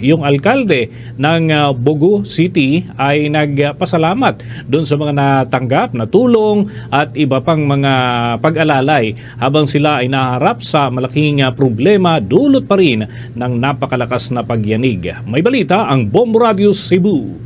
yung alkalde ng uh, Bogo City ay nagpasalamat doon sa mga natanggap na tulong at iba pang mga pag-alalay habang sila ay naharap sa malaking uh, problema dulot pa rin ng napakalakas na pagyanig. May balita ang Bombo Radio Cebu.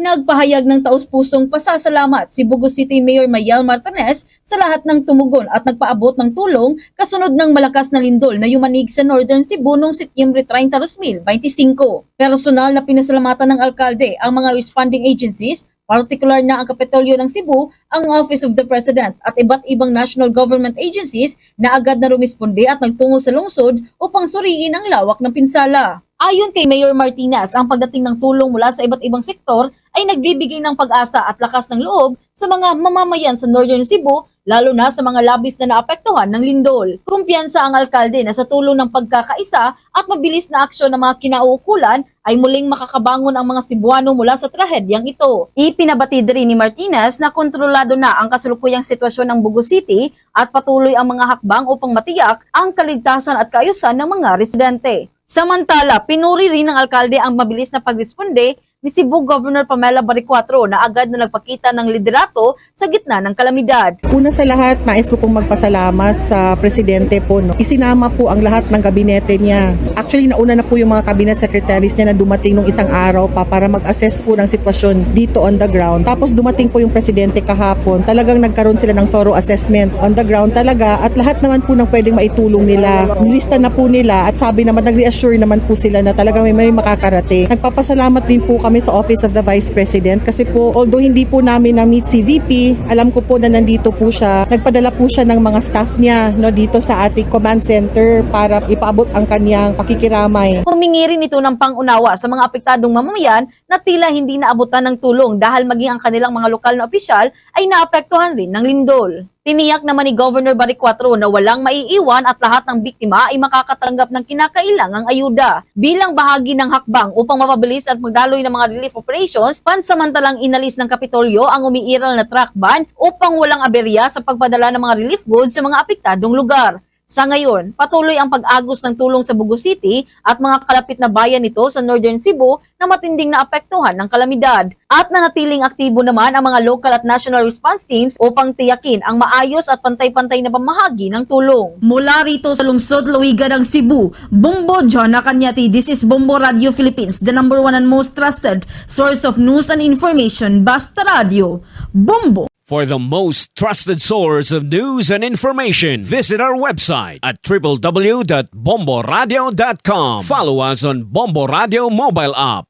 Nagpahayag ng taus-pusong pasasalamat si Bugo City Mayor Mayel Martinez sa lahat ng tumugon at nagpaabot ng tulong kasunod ng malakas na lindol na yumanig sa Northern Cebu noong Setyembre 30, 2025. Personal na pinasalamatan ng alkalde ang mga responding agencies Partikular na ang Kapitolyo ng Cebu, ang Office of the President at iba't ibang national government agencies na agad na rumisponde at nagtungo sa lungsod upang suriin ang lawak ng pinsala. Ayon kay Mayor Martinez, ang pagdating ng tulong mula sa iba't ibang sektor ay nagbibigay ng pag-asa at lakas ng loob sa mga mamamayan sa Northern Cebu, lalo na sa mga labis na naapektuhan ng lindol. Kumpiyansa ang alkalde na sa tulong ng pagkakaisa at mabilis na aksyon ng mga kinauukulan ay muling makakabangon ang mga Cebuano mula sa trahedyang ito. Ipinabatid rin ni Martinez na kontrolado na ang kasulukuyang sitwasyon ng Bugo City at patuloy ang mga hakbang upang matiyak ang kaligtasan at kaayusan ng mga residente. Samantala, pinuri rin ng alkalde ang mabilis na pagresponde ni Cebu Governor Pamela Baricuatro na agad na nagpakita ng liderato sa gitna ng kalamidad. Una sa lahat, nais ko pong magpasalamat sa presidente po. No? Isinama po ang lahat ng gabinete niya. Actually, nauna na po yung mga cabinet secretaries niya na dumating nung isang araw pa para mag-assess po ng sitwasyon dito on the ground. Tapos dumating po yung presidente kahapon. Talagang nagkaroon sila ng thorough assessment on the ground talaga at lahat naman po ng pwedeng maitulong nila. Nilista na po nila at sabi naman, nag-reassure naman po sila na talagang may, may makakarating. Nagpapasalamat din po kami sa Office of the Vice President kasi po although hindi po namin na-meet si VP, alam ko po na nandito po siya. Nagpadala po siya ng mga staff niya no, dito sa ating command center para ipaabot ang kanyang pakikiramay. Humingi rin ito ng pangunawa sa mga apektadong mamamayan na tila hindi naabutan ng tulong dahil maging ang kanilang mga lokal na opisyal ay naapektuhan rin ng lindol. Tiniyak naman ni Governor Baricuatro na walang maiiwan at lahat ng biktima ay makakatanggap ng kinakailangang ayuda. Bilang bahagi ng hakbang upang mapabilis at magdaloy ng mga relief operations, pansamantalang inalis ng Kapitolyo ang umiiral na truck ban upang walang aberya sa pagpadala ng mga relief goods sa mga apektadong lugar. Sa ngayon, patuloy ang pag-agos ng tulong sa Bugo City at mga kalapit na bayan nito sa Northern Cebu na matinding naapektuhan ng kalamidad. At nanatiling aktibo naman ang mga local at national response teams upang tiyakin ang maayos at pantay-pantay na pamahagi ng tulong. Mula rito sa lungsod Luiga ng Cebu, Bombo John Nakanyati, this is Bombo Radio Philippines, the number one and most trusted source of news and information, Basta Radio. Bombo! For the most trusted source of news and information, visit our website at www.bomboradio.com. Follow us on Bombo Radio mobile app,